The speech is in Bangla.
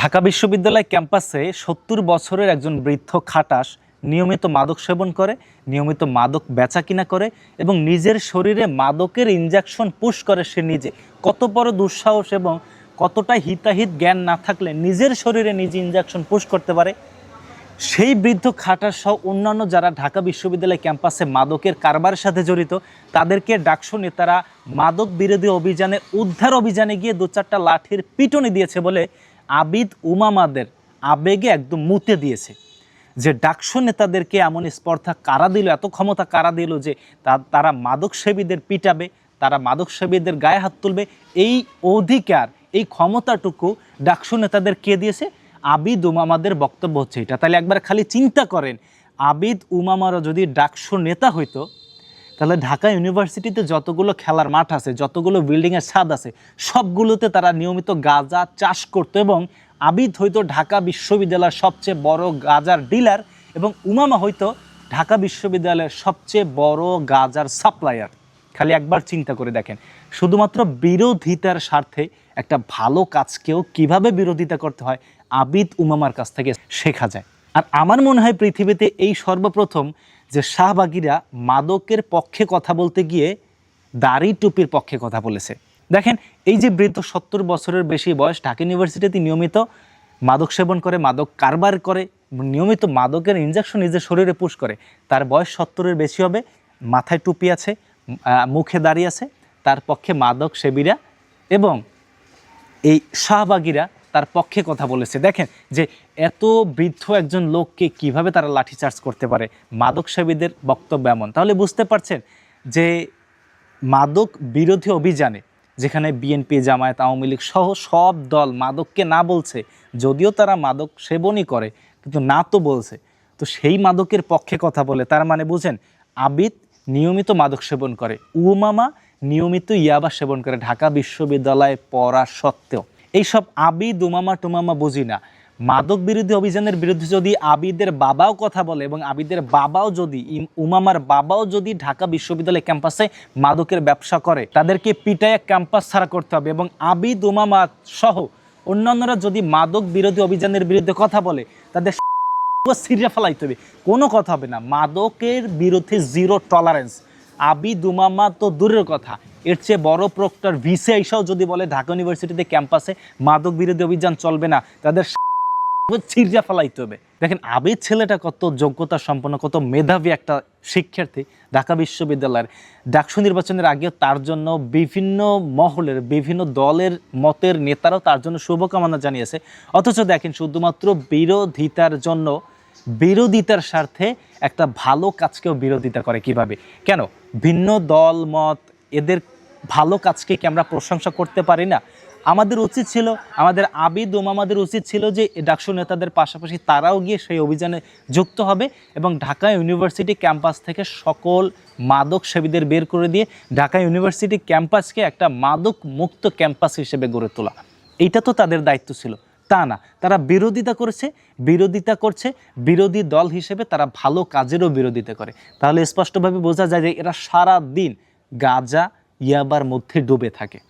ঢাকা বিশ্ববিদ্যালয় ক্যাম্পাসে সত্তর বছরের একজন বৃদ্ধ খাটাস নিয়মিত মাদক সেবন করে, নিয়মিত মাদক বেচা কিনা করে এবং নিজের শরীরে মাদকের ইনজেকশন পুশ করে সে নিজে। কত বড় দুঃসাহস এবং কতটা হিতাহিত জ্ঞান না থাকলে নিজের শরীরে নিজে ইনজেকশন পুশ করতে পারে? সেই বৃদ্ধ খাটার সহ অন্যান্য যারা ঢাকা বিশ্ববিদ্যালয় ক্যাম্পাসে মাদকের কারবারের সাথে জড়িত, তাদেরকে ডাকসু নেতারা মাদক বিরোধী অভিযানে উদ্ধার অভিযানে গিয়ে দু চারটা লাঠির পিটনি দিয়েছে বলে আবিদ উমামাদের আবেগে একদম মুতে দিয়েছে। যে ডাকসু নেতাদেরকে এমন স্পর্ধা কারা দিল, এত ক্ষমতা কারা দিল যে তারা মাদক সেবীদের পিটাবে, তারা মাদক সেবীদের গায়ে হাত তুলবে, এই অধিকার, এই ক্ষমতাটুকু ডাকসু নেতাদের কে দিয়েছে? আবিদ উমামাদের বক্তব্য হচ্ছে এটা। তাহলে একবার খালি চিন্তা করেন, আবিদ উমামারও যদি ডাকসু নেতা হইতো তাহলে ঢাকা ইউনিভার্সিটিতে যতগুলো খেলার মাঠ আছে, যতগুলো বিল্ডিংয়ের ছাদ আছে, সবগুলোতে তারা নিয়মিত গাঁজা চাষ করতো এবং আবিদ হয়তো ঢাকা বিশ্ববিদ্যালয়ের সবচেয়ে বড় গাজার ডিলার এবং উমামা হয়তো ঢাকা বিশ্ববিদ্যালয়ের সবচেয়ে বড় গাজার সাপ্লায়ার খালি একবার চিন্তা করে দেখেন, শুধুমাত্র বিরোধিতার স্বার্থে একটা ভালো কাজকেও কীভাবে বিরোধিতা করতে হয়, আবিদ উমামার কাছ থেকে শেখা যায়। আর আমার মনে হয় পৃথিবীতে এই সর্বপ্রথম যে শাহবাগীরা মাদকের পক্ষে কথা বলতে গিয়ে দাড়ি টুপির পক্ষে কথা বলেছে। দেখেন, এই যে বৃদ্ধ সত্তর বছরের বেশি বয়স ঢাকা ইউনিভার্সিটিতে নিয়মিত মাদক সেবন করে, মাদক কারবার করে, নিয়মিত মাদকের ইনজেকশন নিজের শরীরে পুশ করে। তার বয়স সত্তরের বেশি হবে, মাথায় টুপি আছে মুখে দাঁড়িয়ে আছে, তার পক্ষে মাদক সেবীরা এবং এই শাহবাগীরা তার পক্ষে কথা বলেছে। দেখেন যে এত বৃদ্ধ একজন লোককে কীভাবে তারা লাঠিচার্জ করতে পারে? মাদক সেবীদের বক্তব্য এমন। তাহলে বুঝতে পারছেন যে মাদক বিরোধী অভিযানে যেখানে বিএনপি, জামায়াত, আওয়ামী লীগ সহ সব দল মাদককে না বলছে, যদিও তারা মাদক সেবনই করে, কিন্তু না তো বলছে। তো সেই মাদকের পক্ষে কথা বলে, তার মানে বুঝেন আবিদ নিয়মিত মাদক সেবন করে, উমামা নিয়মিত ইয়াবা সেবন করে ঢাকা বিশ্ববিদ্যালয়ে পড়া সত্ত্বেও। এইসব আবি দুমামা টুমামা বুঝি না। মাদক বিরোধী অভিযানের বিরুদ্ধে যদি আবিদের বাবাও কথা বলে এবং আবিদের বাবাও যদি উমামার বাবাও যদি ঢাকা বিশ্ববিদ্যালয় ক্যাম্পাসে মাদকের ব্যবসা করে, তাদেরকে পিটায় ক্যাম্পাস ছাড়া করতে হবে এবং আবিদ, উমামা সহ অন্যান্যরা যদি মাদক বিরোধী অভিযানের বিরুদ্ধে কথা বলে, তাদের সিরিয়া ফেলাইতে হবে। কোনো কথা হবে না। মাদকের বিরুদ্ধে জিরো টলারেন্স আবি দুমামা তো দূরের কথা। এর চেয়ে বড় প্রক্টর ভিসে এসেও যদি বলে ঢাকা ইউনিভার্সিটিতে ক্যাম্পাসে মাদক বিরোধী অভিযান চলবে না, তাদের ছিরজা ফেলাইতে হবে। দেখেন আবির ছেলেটা কত যোগ্যতা সম্পন্ন, কত মেধাবী একটা শিক্ষার্থী ঢাকা বিশ্ববিদ্যালয়ের। ডাকসু নির্বাচনের আগেও তার জন্য বিভিন্ন মহলের, বিভিন্ন দলের মতের নেতারাও তার জন্য শুভকামনা জানিয়েছে। অথচ দেখেন, শুধুমাত্র বিরোধিতার জন্য, বিরোধিতার স্বার্থে একটা ভালো কাজকেও বিরোধিতা করে কীভাবে? কেন? ভিন্ন দল, মত এদের ভালো কাজকে কি আমরা প্রশংসা করতে পারি না? আমাদের উচিত ছিল, আমাদের আবিদ ওম আমাদের উচিত ছিল যে ডাকসু নেতাদের পাশাপাশি তারাও গিয়ে সেই অভিযানে যুক্ত হবে এবং ঢাকা ইউনিভার্সিটি ক্যাম্পাস থেকে সকল মাদক সেবীদের বের করে দিয়ে ঢাকা ইউনিভার্সিটি ক্যাম্পাসকে একটা মাদক মুক্ত ক্যাম্পাস হিসেবে গড়ে তোলা। এইটা তো তাদের দায়িত্ব ছিল। তা না, তারা বিরোধিতা করেছে, বিরোধিতা করছে, বিরোধী দল হিসেবে তারা ভালো কাজেরও বিরোধিতা করে। তাহলে স্পষ্টভাবে বোঝা যায় যে, এরা সারা দিন গাঁজা ইয়াবার মধ্যে ডুবে থাকে।